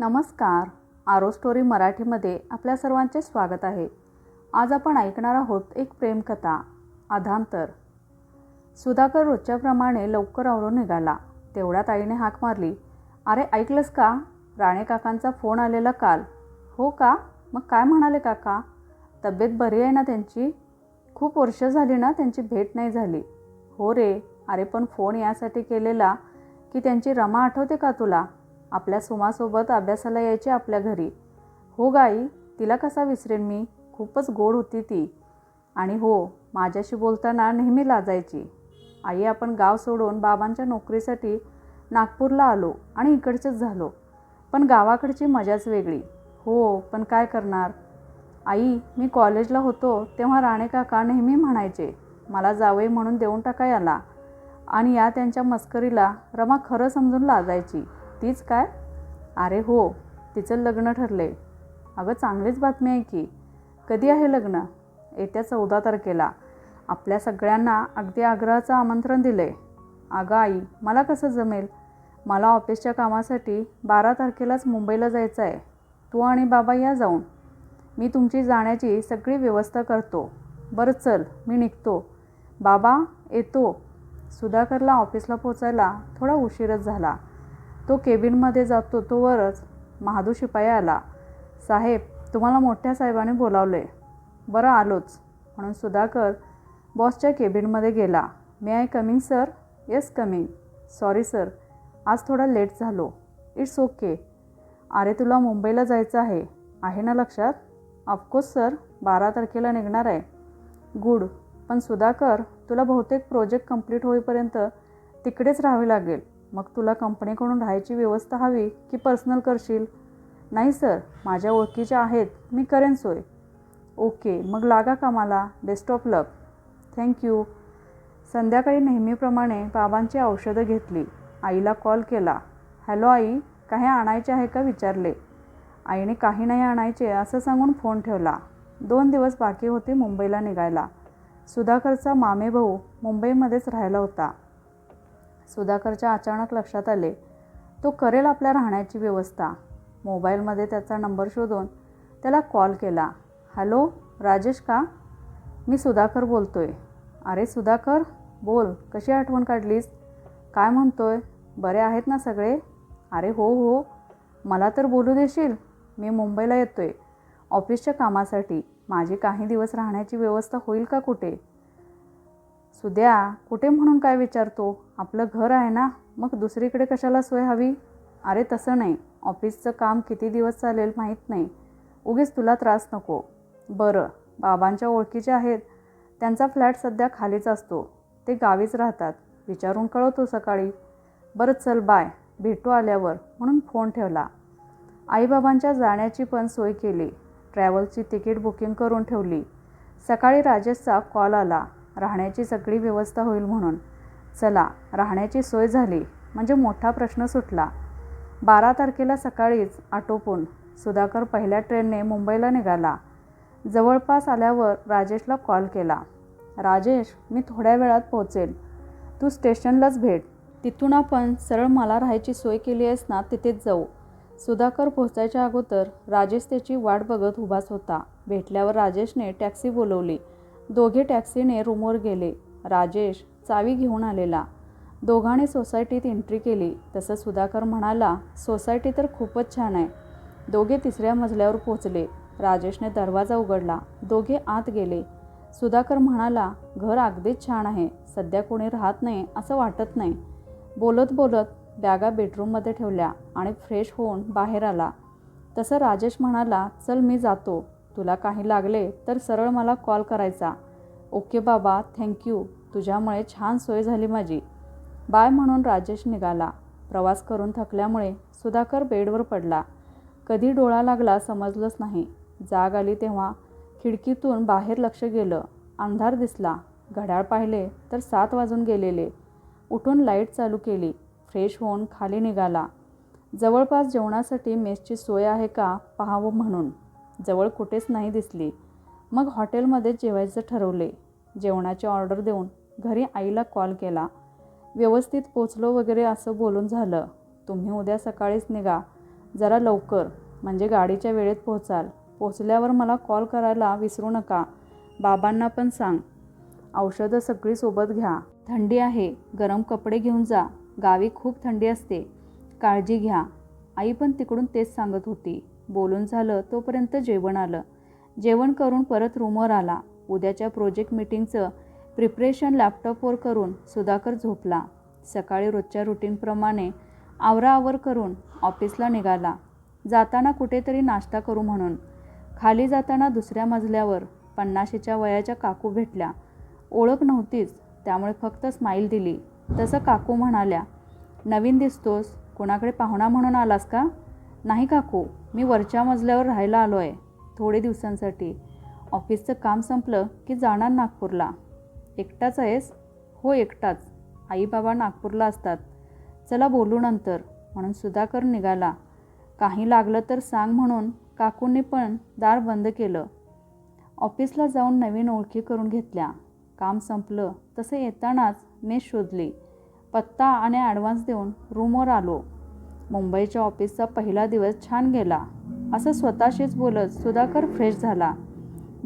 नमस्कार. आरो स्टोरी मराठीमध्ये आपल्या सर्वांचे स्वागत आहे. आज आपण ऐकणार आहोत एक प्रेमकथा आधांतर सुधाकर रोजच्याप्रमाणे लवकर आवरून निघाला. तेवढ्यात आईने हाक मारली अरे ऐकलंस का? राणे काकांचा फोन आलेला काल. हो का? मग काय म्हणाले काका? तब्येत बरी आहे ना त्यांची? खूप वर्ष झाली ना त्यांची भेट नाही झाली. हो रे. अरे पण फोन यासाठी केलेला की त्यांची रमा आठवते का तुला? आपल्या सुमासोबत अभ्यासाला यायची आपल्या घरी. हो गाई तिला कसा विसरेन मी? खूपच गोड होती ती. आणि हो माझ्याशी बोलताना नेहमी लाजायची. आई आपण गाव सोडून बाबांच्या नोकरीसाठी नागपूरला आलो आणि इकडचंच झालो. पण गावाकडची मजाच वेगळी. हो पण काय करणार? आई मी कॉलेजला होतो तेव्हा राणे काका नेहमी म्हणायचे मला जावे म्हणून देऊन टाका याला आणि या त्यांच्या मस्करीला रमा खरं समजून लाजायची. तीच काय? अरे हो तिचं लग्न ठरलं आहे अगं चांगलीच बातमी आहे की. कधी आहे लग्न? येत्या चौदा तारखेला. आपल्या सगळ्यांना अगदी आग्रहाचं आमंत्रण दिलं आहे अगं आई मला कसं जमेल? मला ऑफिसच्या कामासाठी बारा तारखेलाच मुंबईला जायचं आहे तू आणि बाबा या जाऊन. मी तुमची जाण्याची सगळी व्यवस्था करतो. बरं चल मी निघतो. बाबा येतो. सुधाकरला ऑफिसला पोचायला थोडा उशीरच झाला. तो केबिनमध्ये जातो तोवरच महादू शिपाई आला. साहेब तुम्हाला मोठ्या साहेबाने बोलावले बरं आलोच. म्हणून सुधाकर बॉसच्या केबिनमध्ये गेला. May I coming sir? Yes coming. Sorry sir. आज थोडा लेट झालो. It's okay. अरे तुला मुंबईला जायचं आहे. आहे ना लक्षात? Of course sir. बारा तारखेला निघणार आहे. गुड. पण सुधाकर तुला बहुतेक प्रोजेक्ट कंप्लीट होईपर्यंत तिकडेच राहावे लागेल. मग तुला कंपनीकडून राहायची व्यवस्था हवी की पर्सनल करशील? नाही सर माझ्या ओळखीच्या आहेत. मी करेन सोय. ओके. मग लागा कामाला. बेस्ट ऑफ लक थँक्यू संध्याकाळी नेहमीप्रमाणे बाबांची औषधं घेतली. आईला कॉल केला. हॅलो आई. काही आणायचे आहे का? विचारले. आईने काही नाही आणायचे असं सांगून फोन ठेवला. दोन दिवस बाकी होते मुंबईला निघायला. सुधाकरचा मामे भाऊ मुंबईमध्येच राहिला होता. सुधाकरच्या अचानक लक्षात आले तो करेल आपल्या राहण्याची व्यवस्था. मोबाईलमध्ये त्याचा नंबर शोधून त्याला कॉल केला हॅलो राजेश का? मी सुधाकर बोलतो आहे अरे सुधाकर बोल कशी आठवण काढलीस? काय म्हणतोय? बरे आहेत ना सगळे? अरे हो हो मला तर बोलू देशील मी मुंबईला येतो आहे ऑफिसच्या कामासाठी माझी काही दिवस राहण्याची व्यवस्था होईल का कुठे? सुद्या कुठे म्हणून काय विचारतो? आपलं घर आहे ना? मग दुसरीकडे कशाला सोय हवी? अरे तसं नाही. ऑफिसचं काम किती दिवस चालेल माहीत नाही. उगीच तुला त्रास नको. बरं बाबांच्या ओळखीचे आहेत त्यांचा फ्लॅट सध्या खालीच असतो. ते गावीच राहतात. विचारून कळवतो सकाळी. बरं चल बाय. भेटू आल्यावर. म्हणून फोन ठेवला. आईबाबांच्या जाण्याची पण सोय केली. ट्रॅव्हलची तिकीट बुकिंग करून ठेवली. सकाळी राजेशचा कॉल आला. राहण्याची सगळी व्यवस्था होईल म्हणून. चला राहण्याची सोय झाली म्हणजे मोठा प्रश्न सुटला. बारा तारखेला सकाळीच आटोपून सुधाकर पहिल्या ट्रेनने मुंबईला निघाला. जवळपास आल्यावर राजेशला कॉल केला. राजेश मी थोड्या वेळात पोहोचेल. तू स्टेशनलाच भेट. तिथून आपण सरळ मला राहायची सोय केली आहेस ना तिथेच जाऊ. सुधाकर पोहोचायच्या अगोदर राजेश त्याची वाट बघत उभाच होता. भेटल्यावर राजेशने टॅक्सी बोलवली. दोघे टॅक्सीने रूमवर गेले. राजेश चावी घेऊन आलेला. दोघांनी सोसायटीत एंट्री केली. तसं सुधाकर म्हणाला सोसायटी तर खूपच छान आहे. दोघे तिसऱ्या मजल्यावर पोचले राजेशने दरवाजा उघडला. दोघे आत गेले. सुधाकर म्हणाला घर अगदीच छान आहे. सध्या कोणी राहत नाही असं वाटत नाही. बोलत बोलत बॅगा बेडरूममध्ये ठेवल्या आणि फ्रेश होऊन बाहेर आला. तसं राजेश म्हणाला चल मी जातो. तुला काही लागले तर सरळ मला कॉल करायचा. ओके बाबा थँक्यू तुझ्यामुळे छान सोय झाली माझी. बाय म्हणून राजेश निघाला. प्रवास करून थकल्यामुळे सुधाकर बेडवर पडला. कधी डोळा लागला समजलंच नाही. जाग आली तेव्हा खिडकीतून बाहेर लक्ष गेलं. अंधार दिसला. घड्याळ पाहिले तर सात वाजून गेलेले. उठून लाइट चालू केली. फ्रेश होऊन खाली निघाला. जवळपास जेवणासाठी मेसची सोय आहे का पाहावं म्हणून. जवळ कुठेच नाही दिसली. मग हॉटेलमध्ये जेवायचं ठरवले. जेवणाची ऑर्डर देऊन घरी आईला कॉल केला. व्यवस्थित पोचलो वगैरे असं बोलून झालं. तुम्ही उद्या सकाळीच निघा. जरा लवकर. म्हणजे गाडीच्या वेळेत पोहोचाल. पोचल्यावर मला कॉल करायला विसरू नका. बाबांना पण सांग. औषधं सगळी सोबत घ्या. थंडी आहे. गरम कपडे घेऊन जा. गावी खूप थंडी असते. काळजी घ्या. आई पण तिकडून तेच सांगत होती. बोलून झालं तोपर्यंत जेवण आलं. जेवण करून परत रूमवर आला. उद्याच्या प्रोजेक्ट मीटिंगचं प्रिपरेशन लॅपटॉपवर करून सुधाकर झोपला. सकाळी रोजच्या रुटीनप्रमाणे आवराआवर करून ऑफिसला निघाला. जाताना कुठेतरी नाश्ता करू म्हणून. खाली जाताना दुसऱ्या मजल्यावर पन्नाशीच्या वयाच्या काकू भेटल्या. ओळख नव्हतीच त्यामुळे फक्त स्माईल दिली. तसं काकू म्हणाल्या नवीन दिसतोस कोणाकडे पाहुणा म्हणून आलास का? नाही काकू मी वरच्या मजल्यावर राहायला आलो आहे थोडे दिवसांसाठी. ऑफिसचं काम संपलं की जाणार नागपूरला. एकटाच आहेस? हो एकटाच. आई बाबा नागपूरला असतात. चला बोलू नंतर म्हणून सुधाकर निघाला. काही लागलं तर सांग म्हणून काकूंनी पण दार बंद केलं. ऑफिसला जाऊन नवीन ओळखी करून घेतल्या. काम संपलं. तसं येतानाच मेस शोधली. पत्ता आणि ॲडव्हान्स देऊन रूमवर आलो. मुंबईच्या ऑफिसचा पहिला दिवस छान गेला. असं स्वतःशीच बोलत सुधाकर फ्रेश झाला.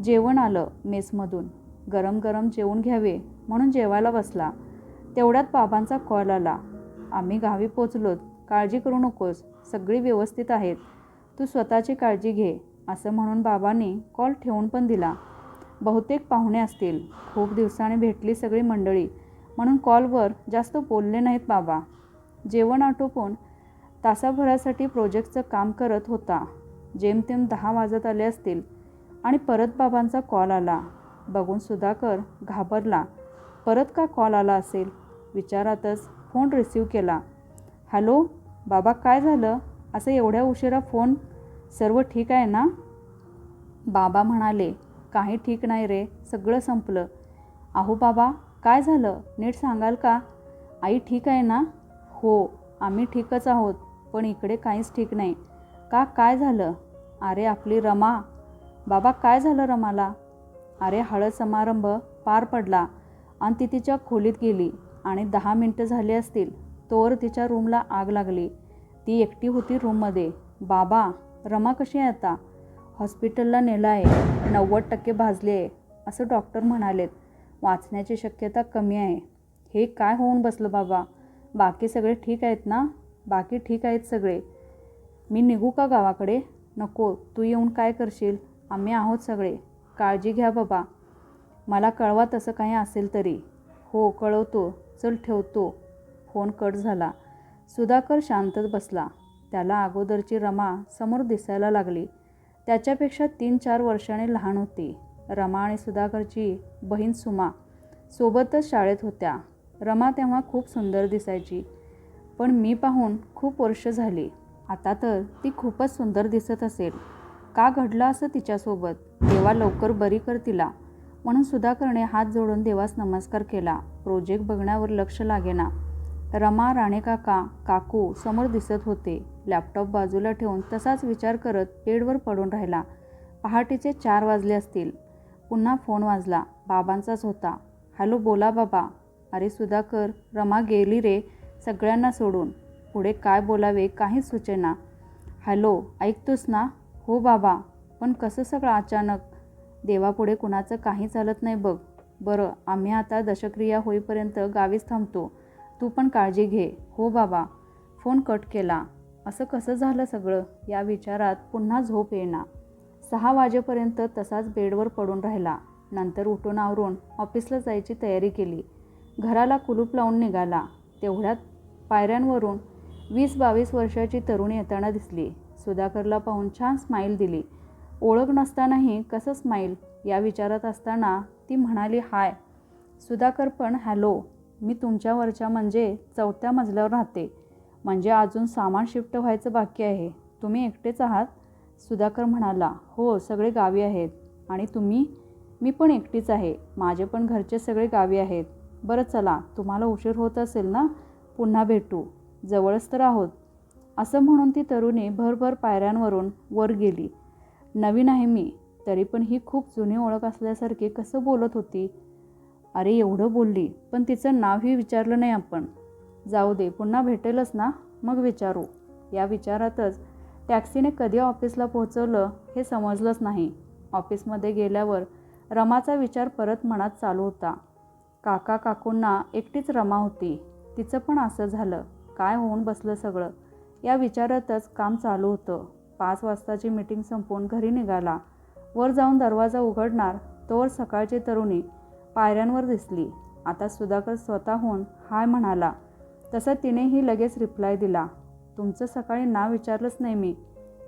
जेवण आलं मेसमधून. गरम गरम जेवून घ्यावे म्हणून जेवायला बसला. तेवढ्यात बाबांचा कॉल आला. आम्ही गावी पोचलोत. काळजी करू नकोस. सगळी व्यवस्थित आहेत. तू स्वतःची काळजी घे असं म्हणून बाबांनी कॉल ठेवून पण दिला. बहुतेक पाहुणे असतील. खूप दिवसांनी भेटली सगळी मंडळी म्हणून कॉलवर जास्त बोलले नाहीत बाबा. जेवण आटोपून तासाभरासाठी प्रोजेक्टचं काम करत होता. जेमतेम दहा वाजत आले असतील आणि परत बाबांचा कॉल आला. बघून सुधाकर घाबरला. परत का कॉल आला असेल? विचारातच फोन रिसीव केला. हॅलो बाबा काय झालं? असं एवढ्या उशिरा फोन? सर्व ठीक आहे ना? बाबा म्हणाले काही ठीक नाही रे सगळं संपलं. अहो बाबा काय झालं? नीट सांगाल का? आई ठीक आहे ना? हो आम्ही ठीकच आहोत. पण इकडे काहीच ठीक नाही. का काय झालं? अरे आपली रमा. बाबा काय झालं रमाला? अरे हळद समारंभ पार पडला आणि ती तिच्या खोलीत गेली आणि दहा मिनटं झाली असतील तोवर तिच्या रूमला आग लागली. ती एकटी होती रूममध्ये. बाबा रमा कशी आहे आता? हॉस्पिटलला नेलं आहे नव्वद टक्के भाजले आहे असं डॉक्टर म्हणालेत. वाचण्याची शक्यता कमी आहे. हे काय होऊन बसलं बाबा? बाकी सगळे ठीक आहेत ना? बाकी ठीक आहेत सगळे. मी निघू का गावाकडे? नको. तू येऊन काय करशील? आम्ही आहोत सगळे. काळजी घ्या बाबा. मला कळवा तसं काही असेल तरी. हो कळवतो. चल ठेवतो. फोन कट झाला. सुधाकर शांतच बसला. त्याला अगोदरची रमा समोर दिसायला लागली. त्याच्यापेक्षा तीन चार वर्षाने लहान होती. रमा आणि सुधाकरची बहीण सुमा सोबतच शाळेत होत्या. रमा तेव्हा खूप सुंदर दिसायची. पण मी पाहून खूप वर्ष झाली. आता तर ती खूपच सुंदर दिसत असेल. का घडलं असं तिच्यासोबत? देवा लवकर बरी कर तिला. म्हणून सुधाकरने हात जोडून देवास नमस्कार केला. प्रोजेक्ट बघण्यावर लक्ष लागेना. रमा राणेकाका काकू समोर दिसत होते. लॅपटॉप बाजूला ठेवून तसाच विचार करत बेडवर पडून राहिला. पहाटेचे चार वाजले असतील. पुन्हा फोन वाजला. बाबांचाच होता. हॅलो बोला बाबा. अरे सुधाकर रमा गेली रे. सगळ्यांना सोडून. पुढे काय बोलावे काहीच सुचेना. हॅलो ऐकतोस ना? हो बाबा. पण कसं सगळं अचानक? देवापुढे कुणाचं काही चालत नाही बघ. बरं आम्ही आता दशक्रिया होईपर्यंत गावीच थांबतो. तू पण काळजी घे. हो बाबा. फोन कट केला. असं कसं झालं सगळं? या विचारात पुन्हा झोप येणार सहा वाजेपर्यंत तसाच बेडवर पडून राहिला. नंतर उठून आवरून ऑफिसला जायची तयारी केली. घराला कुलूप लावून निघाला. तेवढ्यात पायऱ्यांवरून वीस बावीस वर्षाची तरुणी येताना दिसली. सुधाकरला पाहून छान स्माईल दिली. ओळख नसतानाही कसं स्माईल या विचारात असताना ती म्हणाली हाय. सुधाकर पण हॅलो मी तुमच्यावरच्या म्हणजे चौथ्या मजल्यावर राहते. म्हणजे अजून सामान शिफ्ट व्हायचं बाकी आहे. तुम्ही एकटेच आहात? सुधाकर म्हणाला हो सगळे गावी आहेत. आणि तुम्ही? मी पण एकटीच आहे. माझे पण घरचे सगळे गावी आहेत. बरं चला तुम्हाला उशीर होत असेल ना? पुन्हा भेटू. जवळच तर आहोत. असं म्हणून ती तरुणी भरभर पायऱ्यांवरून वर गेली. नवीन आहे मी तरी पण ही खूप जुनी ओळख असल्यासारखी कसं बोलत होती? अरे एवढं बोलली पण तिचं नावही विचारलं नाही आपण. जाऊ दे पुन्हा भेटेलच ना? मग विचारू. या विचारातच टॅक्सीने कधी ऑफिसला पोहोचवलं हे समजलंच नाही. ऑफिसमध्ये गेल्यावर रमाचा विचार परत मनात चालू होता. काका काकूंना एकटीच रमा होती. तिचं पण असं झालं. काय होऊन बसलं सगळं? या विचारातच काम चालू होतं. पाच वाजताची मीटिंग संपवून घरी निघाला. वर जाऊन दरवाजा उघडणार तोवर सकाळची तरुणी पायऱ्यांवर दिसली. आता सुधाकर स्वतःहून हाय म्हणाला. तसं तिनेही लगेच रिप्लाय दिला. तुमचं सकाळी नाव विचारलंच नाही मी.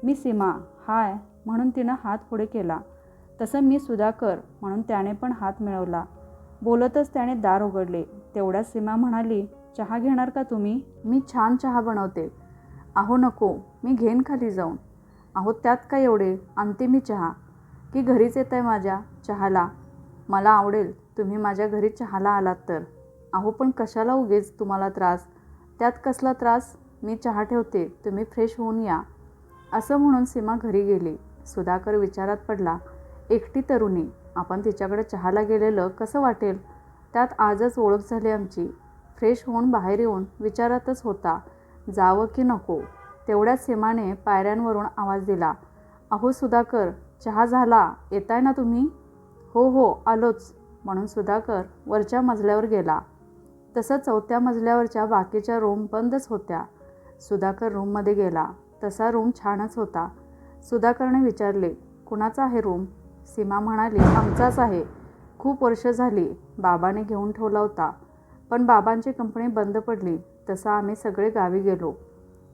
मी सीमा हाय म्हणून तिनं हात पुढे केला. तसं मी सुधाकर म्हणून त्याने पण हात मिळवला. बोलतच त्याने दार उघडले. तेवढ्या सीमा म्हणाली चहा घेणार का तुम्ही? मी छान चहा बनवते. अहो नको. मी घेईन खाली जाऊन. अहो त्यात काय एवढे? आणते मी चहा. की घरीच येत आहे माझ्या चहाला. मला आवडेल. तुम्ही माझ्या घरी चहाला आलात तर. अहो पण कशाला उगेच तुम्हाला त्रास? त्यात कसला त्रास? मी चहा ठेवते. तुम्ही फ्रेश होऊन या. असं म्हणून सीमा घरी गेली. सुधाकर विचारात पडला एकटी तरुणी. आपण तिच्याकडे चहाला गेलेलं कसं वाटेल? त्यात आजच ओळख झाली आमची. फ्रेश होऊन बाहेर येऊन विचारातच होता जावं की नको? तेवढ्याच सीमाने पायऱ्यांवरून आवाज दिला अहो सुधाकर चहा झाला येताय ना तुम्ही? हो हो आलोच म्हणून सुधाकर वरच्या मजल्यावर गेला. तसं चौथ्या मजल्यावरच्या बाकीच्या रूम बंदच होत्या. सुधाकर रूममध्ये गेला. तसा रूम छानच होता. सुधाकरने विचारले कुणाचा आहे रूम? सीमा म्हणाली आमचाच आहे. खूप वर्ष झाली बाबाने घेऊन ठेवला होता. पण बाबांची कंपनी बंद पडली तसं आम्ही सगळे गावी गेलो.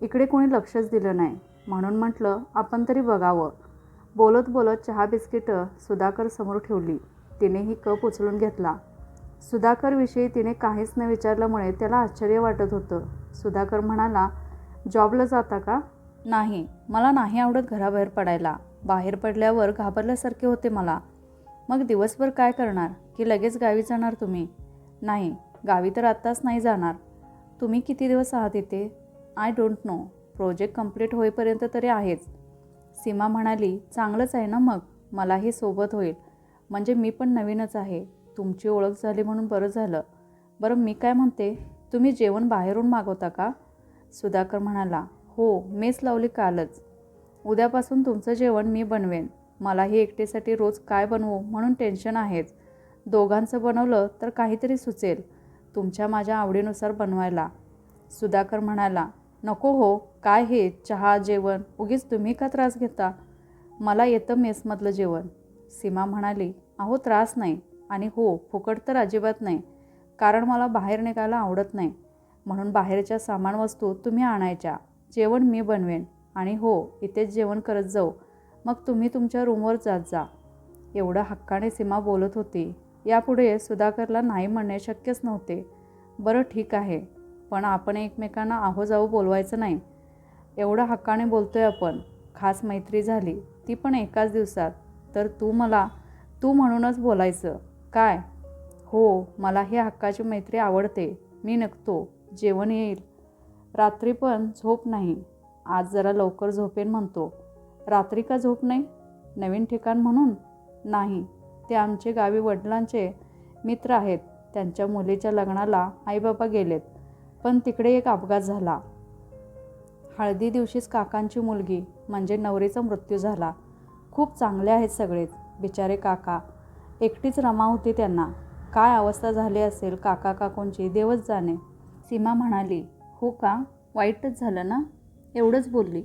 इकडे कोणी लक्षच दिलं नाही. म्हणून म्हटलं आपण तरी बघावं. बोलत बोलत चहा बिस्किटं सुधाकर समोर ठेवली. तिनेही कप उचलून घेतला. सुधाकरविषयी तिने काहीच न विचारल्यामुळे त्याला आश्चर्य वाटत होतं. सुधाकर म्हणाला जॉबला जाता का? नाही. मला नाही आवडत घराबाहेर पडायला. बाहेर पडल्यावर घाबरल्यासारखे होते मला. मग दिवसभर काय करणार? की लगेच गावी जाणार तुम्ही? नाही. गावी तर आत्ताच नाही जाणार. तुम्ही किती दिवस आहात इथे? I don't know project complete होईपर्यंत तरी आहेच. सीमा म्हणाली चांगलंच आहे ना मग? मलाही सोबत होईल. म्हणजे मी पण नवीनच आहे. तुमची ओळख झाली म्हणून बरं झालं. बरं मी काय म्हणते? तुम्ही जेवण बाहेरून मागवता का? सुधाकर म्हणाला हो मेस लावली कालच. उद्यापासून तुमचं जेवण मी बनवेन. मलाही एकटेसाठी रोज काय बनवू म्हणून टेन्शन आहेच. दोघांचं बनवलं तर काहीतरी सुचेल. तुमच्या माझ्या आवडीनुसार बनवायला. सुधाकर म्हणाला नको हो काय हे? चहा जेवण? उगीच तुम्ही का त्रास घेता? मला येतं मेसमधलं जेवण. सीमा म्हणाली अहो त्रास नाही. आणि हो फुकट तर अजिबात नाही. कारण मला बाहेर निघायला आवडत नाही. म्हणून बाहेरच्या सामान वस्तू तुम्ही आणायच्या. जेवण मी बनवेन. आणि हो इथेच जेवण करत जाऊ. मग तुम्ही तुमच्या रूमवर जात जा. एवढं हक्काने सीमा बोलत होती. यापुढे सुधाकरला नाही म्हणणे शक्यच नव्हते. बरं ठीक आहे पण आपण एकमेकांना आहो जाऊ बोलवायचं नाही. एवढं हक्काने बोलतोय आपण. खास मैत्री झाली ती पण एकाच दिवसात. तर तू मला तू म्हणूनच बोलायचं. काय? हो मला ही हक्काची मैत्री आवडते. मी नकतो जेवण येईल. रात्री पण झोप नाही. आज जरा लवकर झोपेन म्हणतो. रात्री का झोप नाही? नवीन ठिकाण म्हणून? नाही. ते आमचे गावी वडिलांचे मित्र आहेत. त्यांच्या मुलीच्या लग्नाला आईबाबा गेलेत. पण तिकडे एक अपघात झाला. हळदी दिवशीच काकांची मुलगी म्हणजे नवरीचा मृत्यू झाला. खूप चांगले आहेत सगळेच. बिचारे काका एकटीच रमा होती त्यांना. काय अवस्था झाली असेल काका काकूंची देवच जाणे. सीमा म्हणाली हो का? वाईटच झालं ना? एवढंच बोलली.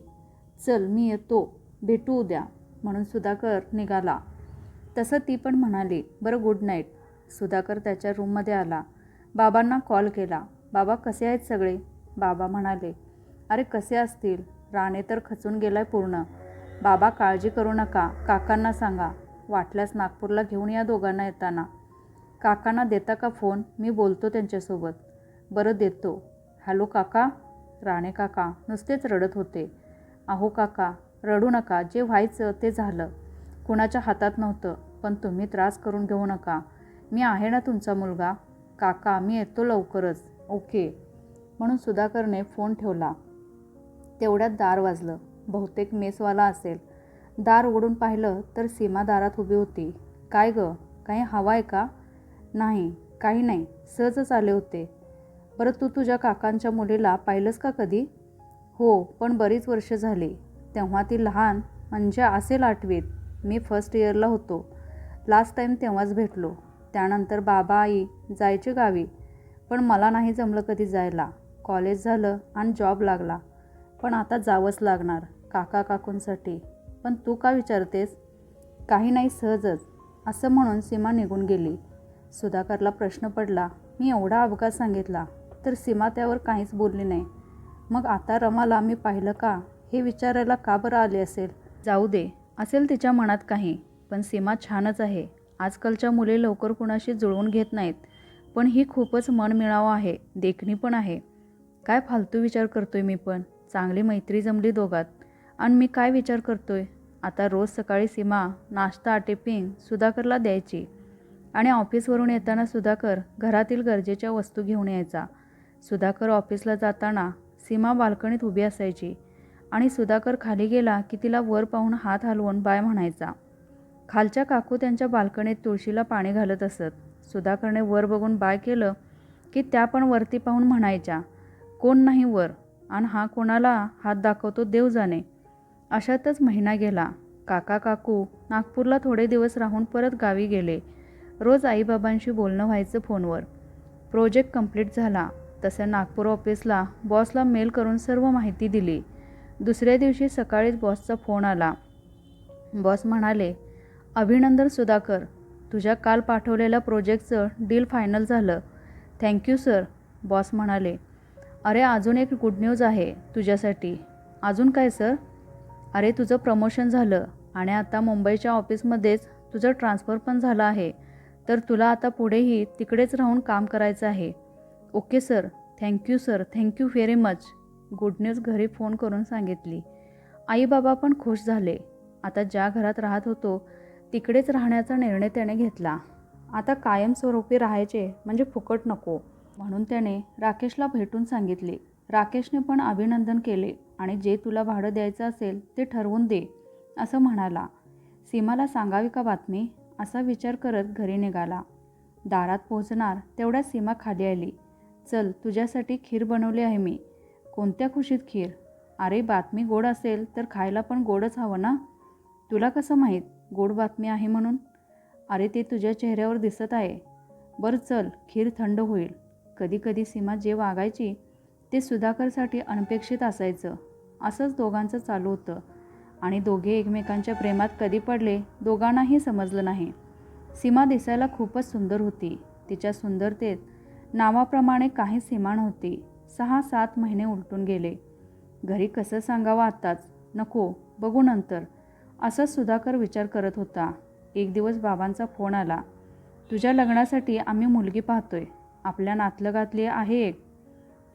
चल मी येतो. भेटू उद्या. म्हणून सुधाकर निघाला. तसं ती पण म्हणाली बरं गुड नाईट सुधाकर त्याच्या रूममध्ये आला. बाबांना कॉल केला. बाबा कसे आहेत सगळे? बाबा म्हणाले अरे कसे असतील? राणे तर खचून गेलाय पूर्ण. बाबा काळजी करू नका. काकांना सांगा. वाटल्यास नागपूरला घेऊन या दोघांना येताना. काकांना देता का फोन मी बोलतो त्यांच्यासोबत. बरं देतो. हॅलो काका. राणे काका. नुसतेच रडत होते. अहो काका रडू नका. जे व्हायचं ते झालं. कुणाच्या हातात नव्हतं पण तुम्ही त्रास करून घेऊ नका. मी आहे ना तुमचा मुलगा. काका मी येतो लवकरच. ओके. म्हणून सुधाकरने फोन ठेवला. तेवढ्यात दार वाजलं. बहुतेक मेसवाला असेल. दार उघडून पाहिलं तर सीमा दारात उभी होती. काय गं? काही हवं आहे का? नाही काही नाही. सहजच आले होते. बरं तू तुझ्या काकांच्या मुलीला पाहिलंस का कधी? हो पण बरीच वर्ष झाली. तेव्हा ती लहान म्हणजे असेल आठवीत. मी फर्स्ट इयरला होतो. लास्ट टाईम तेव्हाच भेटलो. त्यानंतर बाबा आई जायचे गावी. पण मला नाही जमलं कधी जायला. कॉलेज झालं आणि जॉब लागला. पण आता जावंच लागणार काका काकूंसाठी. पण तू का विचारतेस? काही नाही सहजच. असं म्हणून सीमा निघून गेली. सुधाकरला प्रश्न पडला मी एवढा अपघात सांगितला तर सीमा त्यावर काहीच बोलली नाही. मग आता रमाला मी पाहिलं का? हे विचारायला का बरं आले असेल? जाऊ दे. असेल तिच्या मनात काही पण सीमा छानच आहे. आजकालच्या मुले लवकर कुणाशी जुळवून घेत नाहीत पण ही खूपच मनमिळावं आहे देखणी पण आहे. काय फालतू विचार करतोय मी पण चांगली मैत्री जमली दोघात. आणि मी काय विचार करतोय? आता रोज सकाळी सीमा नाश्ता आटेपिंग सुधाकरला द्यायची. आणि ऑफिसवरून येताना सुधाकर घरातील गरजेच्या वस्तू घेऊन यायचा. सुधाकर ऑफिसला जाताना सीमा बाल्कनीत उभी असायची. आणि सुधाकर खाली गेला की तिला वर पाहून हात हलवून बाय म्हणायचा. खालच्या काकू त्यांच्या बाल्कनीत तुळशीला पाणी घालत असत. सुधाकरने वर बघून बाय केलं की त्या पण वरती पाहून म्हणायच्या कोण नाही वर? आणि हा कोणाला हात दाखवतो देव जाणे. अशातच महिना गेला. काका काकू नागपूरला थोडे दिवस राहून परत गावी गेले. रोज आईबाबांशी बोलणं व्हायचं फोनवर. प्रोजेक्ट कंप्लीट झाला. तसं नागपूर ऑफिसला बॉसला मेल करून सर्व माहिती दिली. दुसऱ्या दिवशी सकाळीच बॉसचा फोन आला. बॉस म्हणाले अभिनंदन सुधाकर तुझ्या काल पाठवलेल्या प्रोजेक्टचं डील फायनल झालं. Thank you sir. बॉस म्हणाले अरे अजून एक गुड न्यूज आहे तुझ्यासाठी. अजून काय सर? अरे तुझं प्रमोशन झालं आणि आता मुंबईच्या ऑफिसमध्येच तुझं ट्रान्सफर पण झालं आहे. तर तुला आता पुढेही तिकडेच राहून काम करायचं आहे. Okay sir. Thank you sir. Thank you very much. Good news घरी फोन करून सांगितली आई बाबा पण खुश झाले. आता ज्या घरात राहत होतो तिकडेच राहण्याचा निर्णय त्याने घेतला. आता कायमस्वरूपी राहायचे म्हणजे फुकट नको. म्हणून त्याने राकेशला भेटून सांगितले राकेशने पण अभिनंदन केले आणि जे तुला भाडं द्यायचं असेल ते ठरवून दे असं म्हणाला. सीमाला सांगावी का बातमी? असा विचार करत घरी निघाला. दारात पोहोचणार तेवढ्या सीमा खाली आली. चल तुझ्यासाठी खीर बनवली आहे मी. कोणत्या खुशीत खीर? अरे बातमी गोड असेल तर खायला पण गोडच हवं ना? तुला कसं माहीत? गोड बातमी आहे म्हणून? अरे ते तुझ्या चेहऱ्यावर दिसत आहे. बरं चल खीर थंड होईल. कधी कधी सीमा जे वागायची ते सुधाकरसाठी अनपेक्षित असायचं. असंच दोघांचं चालू होतं. आणि दोघे एकमेकांच्या प्रेमात कधी पडले दोघांनाही समजलं नाही. सीमा दिसायला खूपच सुंदर होती. तिच्या सुंदरतेत नावाप्रमाणे काही सीमा नव्हती. सहा सात महिने उलटून गेले. घरी कसं सांगावं आत्ताच? नको बघू नंतर. असंच सुधाकर विचार करत होता. एक दिवस बाबांचा फोन आला. तुझ्या लग्नासाठी आम्ही मुलगी पाहतोय. आपल्या नातलगातली आहे एक.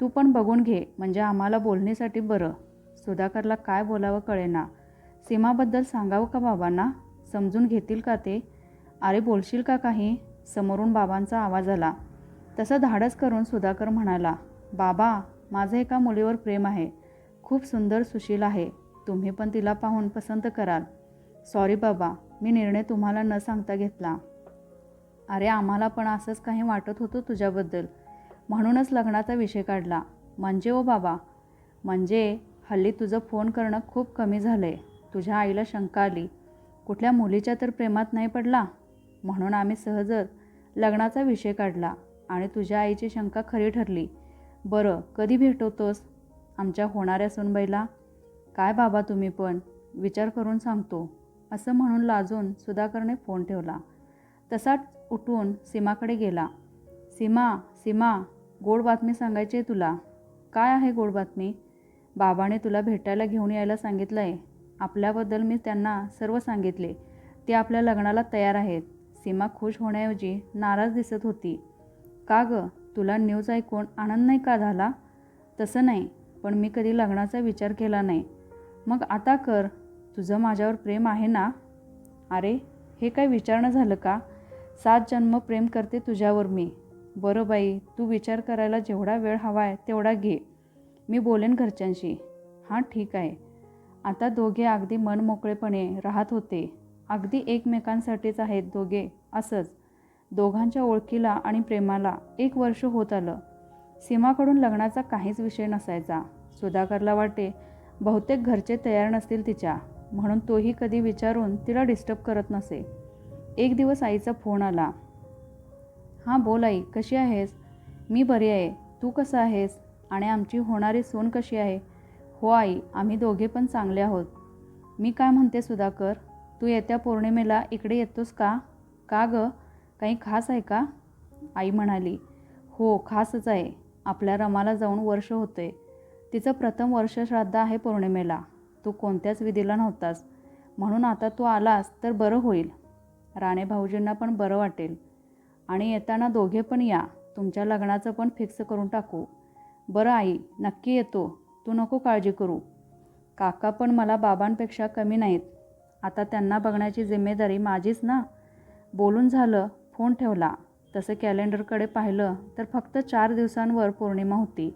तू पण बघून घे म्हणजे आम्हाला बोलण्यासाठी बरं. सुधाकरला काय बोलावं कळेना. सीमाबद्दल सांगावं का बाबांना? समजून घेतील का ते? अरे बोलशील का काही? समोरून बाबांचा आवाज आला. तसं धाडस करून सुधाकर म्हणाला बाबा माझं एका मुलीवर प्रेम आहे. खूप सुंदर सुशील आहे. तुम्ही पण तिला पाहून पसंत कराल. सॉरी बाबा मी निर्णय तुम्हाला न सांगता घेतला. अरे आम्हाला पण असंच काही वाटत होतं तुझ्याबद्दल. म्हणूनच लग्नाचा विषय काढला. म्हणजे ओ बाबा? म्हणजे हल्ली तुझं फोन करणं खूप कमी झालं आहे तुझ्या आईला शंका आली. कुठल्या मुलीच्या तर प्रेमात नाही पडला? म्हणून आम्ही सहजच लग्नाचा विषय काढला आणि तुझ्या आईची शंका खरी ठरली. बरं कधी भेटवतोस आमच्या होणाऱ्या सुनबाईला? काय बाबा तुम्ही पण? विचार करून सांगतो. असं म्हणून लाजून सुधाकरने फोन ठेवला. तसाच उठून सीमाकडे गेला. सीमा सीमा गोड बातमी सांगायची आहे तुला. काय आहे गोड बातमी? बाबाने तुला भेटायला घेऊन यायला सांगितलं आहे आपल्याबद्दल मी त्यांना सर्व सांगितले. ते आपल्या लग्नाला तयार आहेत. सीमा खुश होण्याऐवजी नाराज दिसत होती. का गं? तुला न्यूज ऐकून आनंद नाही का झाला? तसं नाही पण मी कधी लग्नाचा विचार केला नाही. मग आता कर तुझं माझ्यावर प्रेम आहे ना? अरे हे काय विचारणं झालं का? सात जन्म प्रेम करते तुझ्यावर मी. बरं बाई तू विचार करायला जेवढा वेळ हवा आहे तेवढा घे. मी बोलेन घरच्यांशी. हां ठीक आहे. आता दोघे अगदी मनमोकळेपणे राहत होते. अगदी एकमेकांसाठीच आहेत दोघे असंच. दोघांच्या ओळखीला आणि प्रेमाला एक वर्ष होत आलं. सीमाकडून लग्नाचा काहीच विषय नसायचा. सुधाकरला वाटे बहुतेक घरचे तयार नसतील तिच्या म्हणून तोही कधी विचारून तिला डिस्टर्ब करत नसे. एक दिवस आईचा फोन आला. हां बोल आई कशी आहेस? मी बरी आहे. तू कसं आहेस? आणि आमची होणारी सून कशी आहे? हो आई आम्ही दोघे पण चांगले आहोत. मी काय म्हणते सुधाकर? तू येत्या पौर्णिमेला इकडे येतोस का? का गं? काही खास आहे का? आई म्हणाली हो खासच आहे. आपल्या रमाला जाऊन वर्ष होते तिचं प्रथम वर्ष श्राद्ध आहे पौर्णिमेला. तू कोणत्याच विधीला नव्हतास. म्हणून आता तू आलास तर बरं होईल. राणे भाऊजींना पण बरं वाटेल. आणि येताना दोघे पण या. तुमच्या लग्नाचं पण फिक्स करून टाकू. बरं आई नक्की येतो. तू नको काळजी करू. काका पण मला बाबांपेक्षा कमी नाहीत. आता त्यांना बघण्याची जिम्मेदारी माझीच ना? बोलून झालं फोन ठेवला? तसं कॅलेंडरकडे पाहिलं तर फक्त चार दिवसांवर पौर्णिमा होती.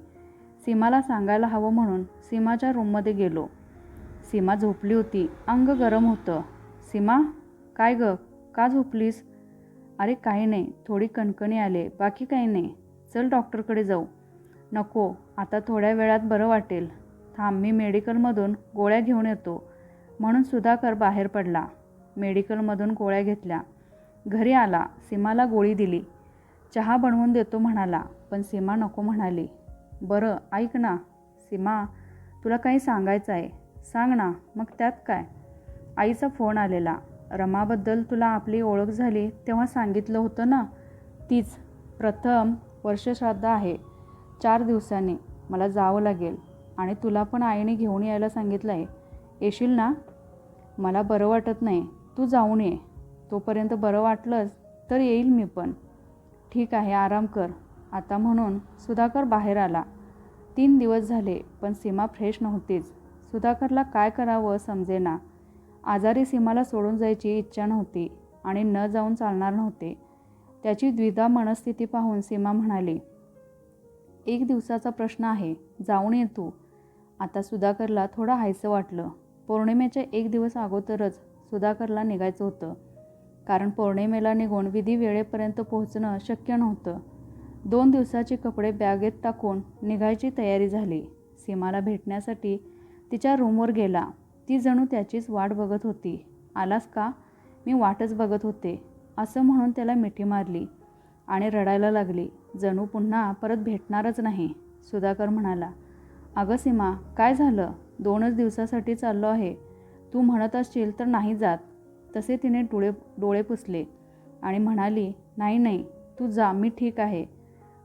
सीमाला सांगायला हवं म्हणून सीमाच्या रूममध्ये गेलो. सीमा झोपली होती. अंग गरम होतं. सीमा काय ग? का झोपलीस? अरे काही नाही. थोडी कणकणी आले. बाकी काही नाही. चल डॉक्टरकडे जाऊ. नको. आता थोड्या वेळात बरं वाटेल. थांब मी मेडिकलमधून गोळ्या घेऊन येतो. म्हणून सुधाकर बाहेर पडला. मेडिकलमधून गोळ्या घेतल्या. घरी आला सीमाला गोळी दिली. चहा बनवून देतो म्हणाला पण सीमा नको म्हणाली. बरं ऐक ना. सीमा तुला काही सांगायचं आहे सांग ना मग त्यात काय? आईचा फोन आलेला. रमाबद्दल तुला आपली ओळख झाली तेव्हा सांगितलं होतं ना? तीच. प्रथम वर्षश्राद्ध आहे. चार दिवसांनी. मला जावं लागेल. आणि तुला पण आईने घेऊन यायला सांगितलं आहे येशील ना? मला बरं वाटत नाही. तू जाऊन ये. तोपर्यंत बरं वाटलंच तर येईल मी पण. ठीक आहे आराम कर. आता म्हणून सुधाकर बाहेर आला. तीन दिवस झाले पण सीमा फ्रेश नव्हतीच. सुधाकरला काय करावं समजेना. आजारी सीमाला सोडून जायची इच्छा नव्हती आणि न जाऊन चालणार नव्हते. त्याची द्विधा मनस्थिती पाहून सीमा म्हणाली एक दिवसाचा प्रश्न आहे जाऊन ये तू. आता सुधाकरला थोडं हायसं वाटलं. पौर्णिमेच्या एक दिवस अगोदरच सुधाकरला निघायचं होतं. कारण पौर्णिमेला निघून विधी वेळेपर्यंत पोहोचणं शक्य नव्हतं. दोन दिवसाचे कपडे बॅगेत टाकून निघायची तयारी झाली. सीमाला भेटण्यासाठी तिच्या रूमवर गेला. ती जणू त्याचीच वाट बघत होती. आलास का? मी वाटच बघत होते. असं म्हणून त्याला मिठी मारली आणि रडायला लागली. जणू पुन्हा परत भेटणारच नाही. सुधाकर म्हणाला अगं सीमा काय झालं? दोनच दिवसासाठी चाललो आहे. तू म्हणत असशील तर नाही जात. तसे तिने डोळे डोळे पुसले आणि म्हणाली नाही नाही तू जा मी ठीक आहे.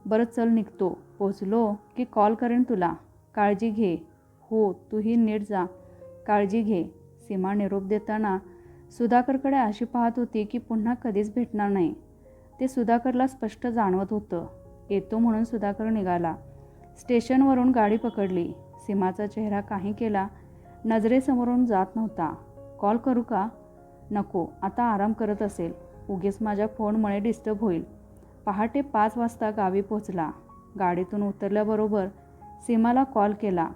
बरं चल निघतो. पोचलो की कॉल करेन तुला. काळजी घे. हो तूही नीट जा. काळजी घे. सीमा निरोप देताना सुधाकरकडे अशी पाहत होती की पुन्हा कधीच भेटणार नाही. ते सुधाकरला स्पष्ट जाणवत होतं. येतो म्हणून सुधाकर निघाला. स्टेशनवरून गाडी पकडली. सीमाचा चेहरा काही केला नजरेसमोरून जात नव्हता. कॉल करू का? नको आता आराम करत असेल. उगीच माझ्या फोनमुळे डिस्टर्ब होईल. पहाटे पाच वाजता गावी पोचला गाडीतून उतरल्याबरोबर सीमाला कॉल केला.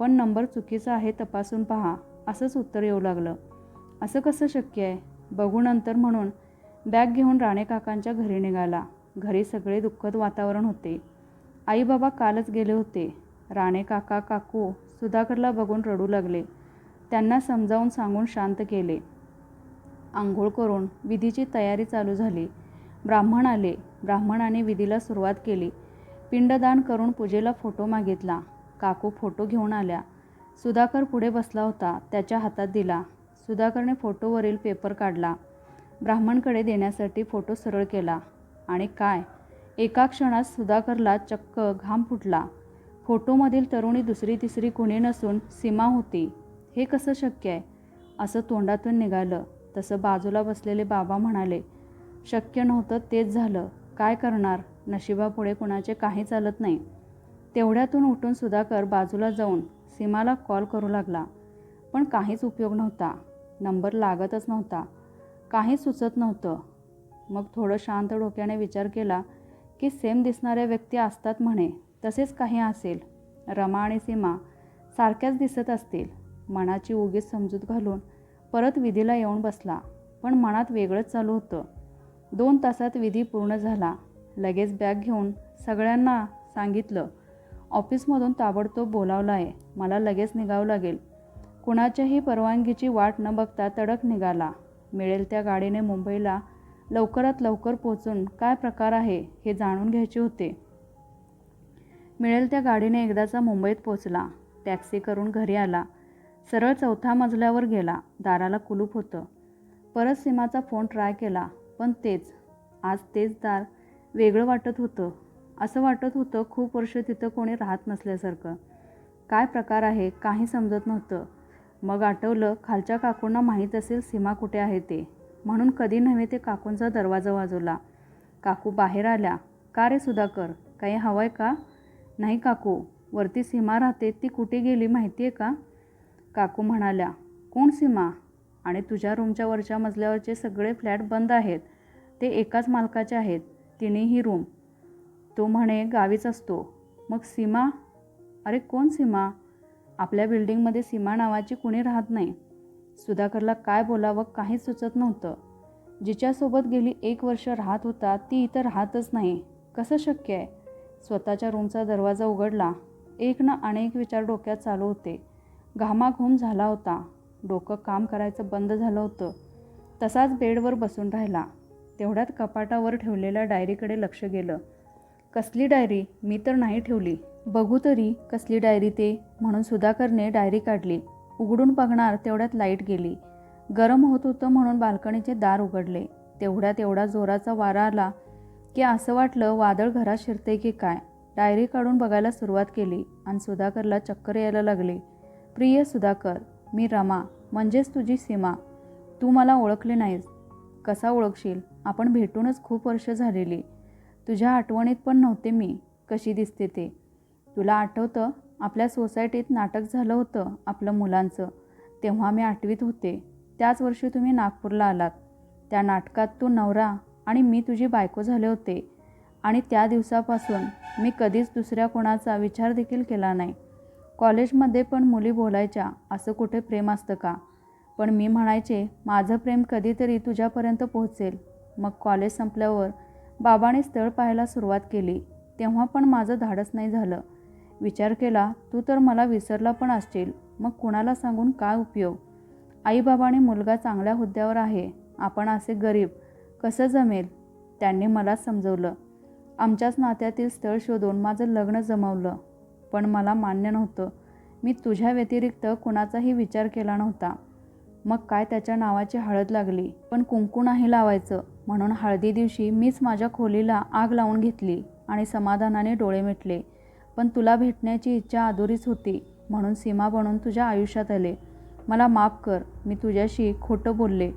पण नंबर चुकीचा आहे तपासून पहा असंच उत्तर येऊ लागलं. असं कसं शक्य आहे? बघू नंतर म्हणून बॅग घेऊन राणे काकांच्या घरी निघाला. घरी सगळे दुःखद वातावरण होते. आई बाबा कालच गेले होते. राणे काका काकू सुधाकरला बघून रडू लागले. त्यांना समजावून सांगून शांत केले. आंघोळ करून विधीची तयारी चालू झाली. ब्राह्मण आले. ब्राह्मणाने विधीला सुरुवात केली. पिंडदान करून पूजेला फोटो मागितला. काकू फोटो घेऊन आल्या. सुधाकर पुढे बसला होता. त्याच्या हातात दिला. सुधाकरने फोटोवरील पेपर काढला. ब्राह्मणकडे देण्यासाठी फोटो सरळ केला. आणि काय? एका क्षणात सुधाकरला चक्क घाम फुटला. फोटोमधील तरुणी दुसरी तिसरी कुणी नसून सीमा होती. हे कसं शक्य आहे? असं तोंडातून निघालं. तसं बाजूला बसलेले बाबा म्हणाले शक्य नव्हतं तेच झालं. काय करणार? नशिबापुढे कुणाचे काही चालत नाही. तेवढ्यातून उठून सुधाकर बाजूला जाऊन सीमाला कॉल करू लागला. पण काहीच उपयोग नव्हता. नंबर लागतच नव्हता. काही सुचत नव्हतं. मग थोडं शांत डोक्याने विचार केला की सेम दिसणाऱ्या व्यक्ती असतात म्हणे तसेच काही असेल. रमा आणि सीमा सारख्याच दिसत असतील. मनाची उगीच समजूत घालून परत विधीला येऊन बसला. पण मनात वेगळंच चालू होतं. दोन तासात विधी पूर्ण झाला. लगेच बॅग घेऊन सगळ्यांना सांगितलं ऑफिसमधून ताबडतोब बोलावलं आहे मला लगेच निघावं लागेल. कुणाच्याही परवानगीची वाट न बघता तडक निघाला. मिळेल त्या गाडीने मुंबईला लवकरात लवकर पोचून काय प्रकार आहे हे जाणून घ्यायचे होते. मिळेल त्या गाडीने एकदाचा मुंबईत पोचला टॅक्सी करून घरी आला. सरळ चौथ्या मजल्यावर गेला. दाराला कुलूप होतं. परत सीमाचा फोन ट्राय केला पण तेच आज तेच दार वेगळं वाटत होतं. असं वाटत होतं खूप वर्ष तिथं कोणी राहत नसल्यासारखं. काय प्रकार आहे काही समजत नव्हतं. मग आठवलं खालच्या काकूंना माहीत असेल सीमा कुठे आहे ते. म्हणून कधी नव्हे ते काकूंचा दरवाजा वाजवला. काकू बाहेर आल्या. का रे सुधाकर काही हवं आहे का? नाही काकू वरती सीमा राहते ती कुठे गेली माहिती आहे का? काकू म्हणाल्या कोण सीमा? आणि तुझ्या रूमच्या वरच्या मजल्यावरचे सगळे फ्लॅट बंद आहेत. ते एकाच मालकाचे आहेत तिन्हीही रूम. तो म्हणे गावीच असतो. मग सीमा? अरे कोण सीमा? आपल्या बिल्डिंगमध्ये सीमा नावाची कुणी राहत नाही. सुधाकरला काय बोलावं काहीच सुचत नव्हतं. जिच्यासोबत गेली एक वर्ष राहत होता ती इथं राहतच नाही. कसं शक्य आहे? स्वतःच्या रूमचा दरवाजा उघडला. एक ना अनेक विचार डोक्यात चालू होते. घामाघूम झाला होता. डोकं काम करायचं बंद झालं होतं. तसाच बेडवर बसून राहिला. तेवढ्यात कपाटावर ठेवलेल्या डायरीकडे लक्ष गेलं. कसली डायरी? मी तर नाही ठेवली. बघू तरी कसली डायरी ते म्हणून सुधाकरने डायरी काढली. उघडून बघणार तेवढ्यात लाइट गेली. गरम होत होतं म्हणून बाल्कनीचे दार उघडले. तेवढ्यात एवढा जोराचा वारा आला की असं वाटलं वादळ घरात शिरते की काय? डायरी काढून बघायला सुरुवात केली आणि सुधाकरला चक्कर यायला लागली. प्रिय सुधाकर मी रमा म्हणजेच तुझी सीमा. तू मला ओळखले नाहीस. कसा ओळखशील? आपण भेटूनच खूप वर्ष झालेली. तुझ्या आठवणीत पण नव्हते मी. कशी दिसते ते? तुला आठवतं? आपल्या सोसायटीत नाटक झालं होतं आपलं मुलांचं. तेव्हा मी आठवीत होते. त्याच वर्षी तुम्ही नागपूरला आलात. त्या नाटकात तू नवरा आणि मी तुझी बायको झाले होते. आणि त्या दिवसापासून मी कधीच दुसऱ्या कोणाचा विचार देखील केला नाही. कॉलेजमध्ये पण मुली बोलायच्या असं कुठे प्रेम असतं का? पण मी म्हणायचे माझं प्रेम कधीतरी तुझ्यापर्यंत पोहोचेल. मग कॉलेज संपल्यावर बाबाने स्थळ पाहायला सुरुवात केली. तेव्हा पण माझं धाडस नाही झालं. विचार केला तू तर मला विसरला पण असशील. मग कुणाला सांगून काय उपयोग? आईबाबाने मुलगा चांगल्या हुद्द्यावर आहे. आपण असे गरीब. कसं जमेल? त्यांनी मला समजवलं. आमच्याच नात्यातील स्थळ शोधून माझं लग्न जमवलं. पण मला मान्य नव्हतं. मी तुझ्या व्यतिरिक्त कुणाचाही विचार केला नव्हता. मग काय त्याच्या नावाची हळद लागली? पण कुंकू नाही लावायचं. म्हणून हळदी दिवशी मीच माझ्या खोलीला आग लावून घेतली आणि समाधानाने डोळे मिटले. पण तुला भेटण्याची इच्छा अधुरीच होती. म्हणून सीमा बनून तुझ्या आयुष्यात आले. मला माफ कर. मी तुझ्याशी खोटं बोलले.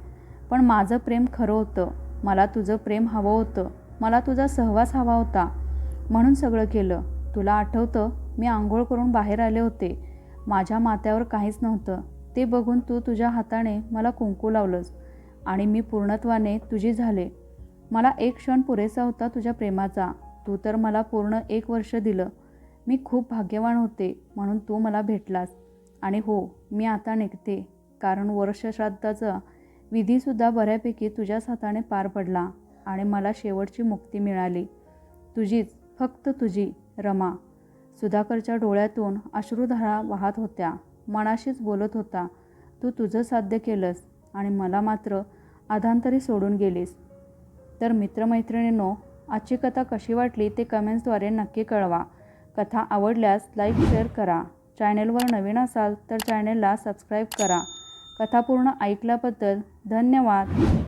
पण माझं प्रेम खरं होतं. मला तुझं प्रेम हवं होतं. मला तुझा सहवास हवा होता. म्हणून सगळं केलं. तुला आठवतं? मी आंघोळ करून बाहेर आले होते. माझ्या माथ्यावर काहीच नव्हतं. ते बघून तू तुझ्या हाताने मला कुंकू लावलंस आणि मी पूर्णत्वाने तुझी झाले. मला एक क्षण पुरेसा होता तुझ्या प्रेमाचा. तू तर मला पूर्ण एक वर्ष दिलं. मी खूप भाग्यवान होते म्हणून तू मला भेटलास. आणि हो मी आता निघते. कारण वर्षश्राद्धाचा विधीसुद्धा बऱ्यापैकी तुझ्याच हाताने पार पडला आणि मला शेवटची मुक्ती मिळाली. तुझीच फक्त तुझी रमा. सुधाकरच्या डोळ्यातून अश्रुधारा वाहत होत्या. मनाशीच बोलत होता तू तुझं साध्य केलंस आणि मला मात्र अधांतरी सोडून गेलीस. तर मित्रमैत्रिणींनो आजची कथा कशी वाटली ते कमेंट्सद्वारे नक्की कळवा. कथा आवडल्यास लाईक शेअर करा. चॅनेलवर नवीन असाल तर चॅनेलला सबस्क्राईब करा. कथा पूर्ण ऐकल्याबद्दल धन्यवाद.